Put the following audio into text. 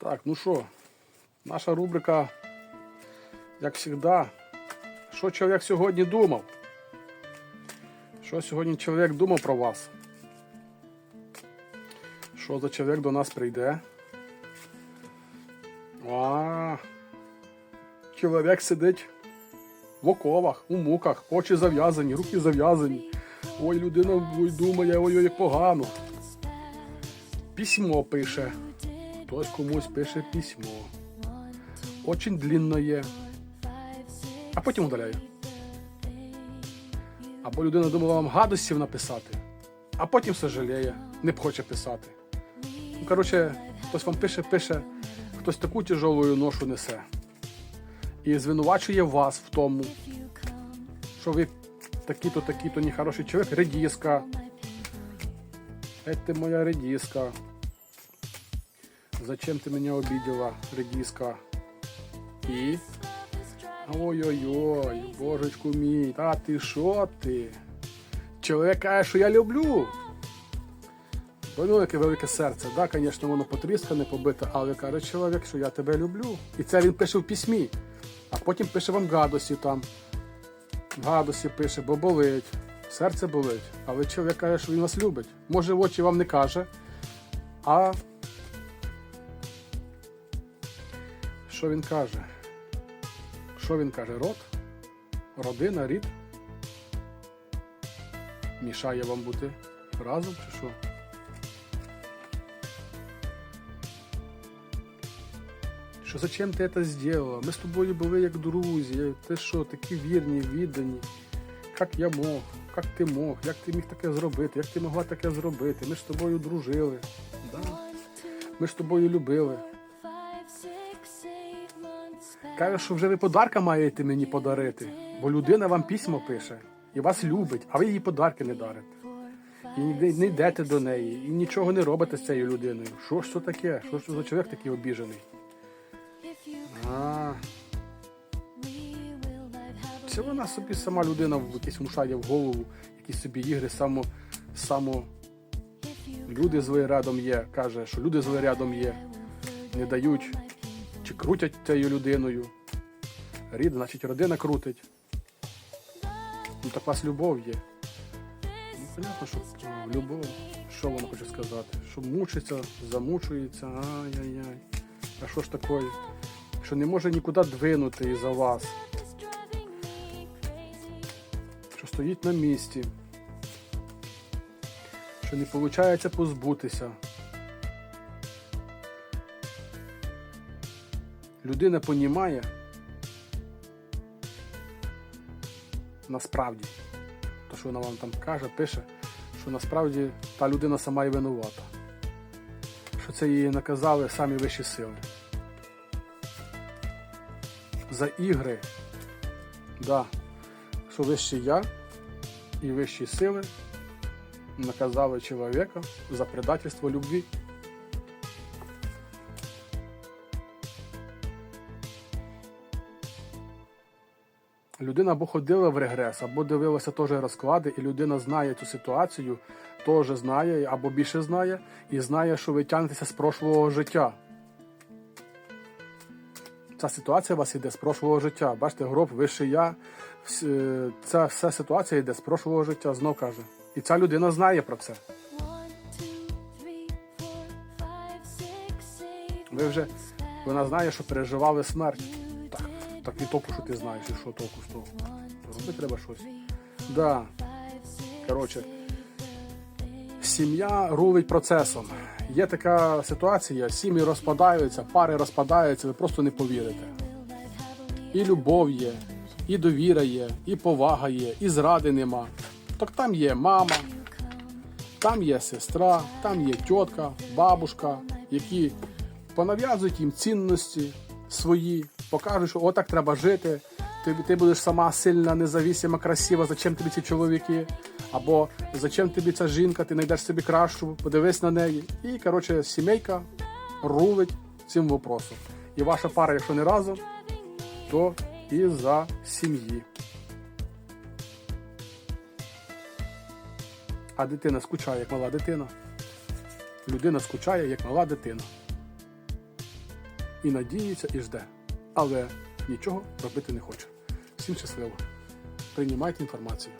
Так, ну що, наша рубрика, як завжди, що чоловік сьогодні думав? Що сьогодні чоловік думав про вас? Що за чоловік до нас прийде? А, чоловік сидить в оковах, у муках, очі зав'язані, руки зав'язані. Ой, людина думає, ой, ой, погано. Письмо пише. Хтось комусь пише письмо. Очень длинное. А потім удаляє. Або людина думала вам гадостів написати, а потім сожаліє, не хоче писати. Ну, коротше, хтось вам пише, пише, хтось таку тяжелу ношу несе. І звинувачує вас в тому, що ви такі-то, такі-то нехороший чоловік, редіска. Это моя редиска. Зачем ты меня обидела, редиска? І? Ой-ой-ой, божечку мій, та ти що ти? Чоловік каже, що я люблю. Ну, яке велике серце. Да, звісно, воно потріскане, побите, але каже чоловік, що я тебе люблю. І це він пише в письмі. А потім пише вам гадості там. Гадості пише, бо болить. Серце болить. Але чоловік каже, що він вас любить. Може, в очі вам не каже, а що він каже? Що він каже? Род? Родина, рід? Мішає вам бути разом чи що? Що зачем ти це зробила? Ми з тобою були як друзі. Ти що, такі вірні, віддані. Як я мог, як ти мог, як ти міг таке зробити, як ти могла таке зробити? Ми ж з тобою дружили. Да? Ми ж з тобою любили. Каже, що вже ви подарка маєте мені подарити, бо людина вам письмо пише і вас любить, а ви їй подарки не дарите. І не, йдете до неї, і нічого не робите з цією людиною. Що ж це таке? Що ж це за чоловік такий обіжений? А, це вона собі сама людина в якийсь мушає в голову, якісь собі ігри, само, само люди злий рядом є, каже, що люди злий рядом є, не дають крутять цією людиною. Рід, значить, родина крутить. Ну так у вас любов є. Ну, понятно, що ну, любов. Що вона хоче сказати? Що мучиться, замучується, ай-яй-яй. А що ж таке? Що не може нікуди двинути із-за вас. Що стоїть на місці. Що не виходить позбутися. Людина понімає насправді, то, що вона вам там каже, пише, що насправді та людина сама і винувата. Що це її наказали самі вищі сили. За ігри, да, що вищий я і вищі сили наказали чоловіка за предательство любві. Людина або ходила в регрес, або дивилася теж розклади, і людина знає цю ситуацію, теж знає або більше знає, і знає, що ви тягнетеся з прошлого життя. Ця ситуація у вас йде з прошлого життя. Бачите, гроб, вище я. Ця вся ситуація йде з прошлого життя, знов каже. І ця людина знає про це. Ви вже вона знає, що переживали смерть. Так, і толку, що ти знаєш, і що толку з того. Робити треба щось. Да. Коротше, сім'я рулить процесом. Є така ситуація, сім'ї розпадаються, пари розпадаються, ви просто не повірите. І любов є, і довіра є, і повага є, і зради нема. Так там є мама, там є сестра, там є тітка, бабушка, які понав'язують їм цінності свої, покажуть, що отак треба жити. Ти, ти будеш сама сильна, независима, красива, зачем тобі ці чоловіки? Або зачем тобі ця жінка, ти знайдеш собі кращу, подивись на неї. І, коротше, сімейка рулить цим вопросом. І ваша пара, якщо не разом, то і за сім'ї. А дитина скучає, як мала дитина. Людина скучає, як мала дитина. і надіється, і жде, але нічого робити не хоче. Всім щасливо. Приймайте інформацію.